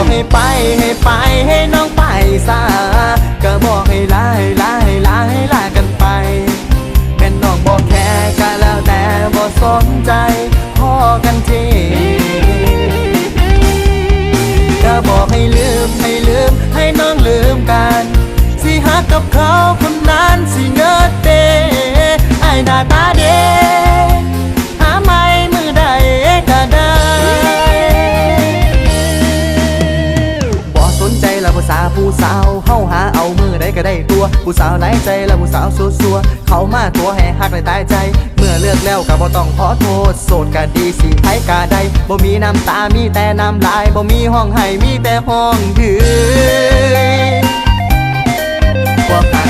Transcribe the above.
บอกให้ไปให้ไปให้น้องไปซะก็บอกให้ลาให้ลาให้ลาให้ลากันไปเป็นน้องบอกแค่ก็แล้วแต่บ่สนใจพอกันทีก็บอกให้ลืมให้ลืมให้น้องลืมกันสิฮักกับเขาคนนั้นสิเงิดเดไอ้หน้าตาด ผู้สาวผู้สาวเฮาหาเอามือใดก็ได้ตัว ผู้สาวไหนใจและผู้สาวซัวซัวเขามาตัวแห่หักในตายใจ เมื่อเลือกแล้วก็บ่ต้องขอโทษ โสดก็ดีสิไผกาได้บ่มีน้ำตามีแต่น้ำลายบ่มีห้องให้มีแต่ห้องดื้อพวกหักดี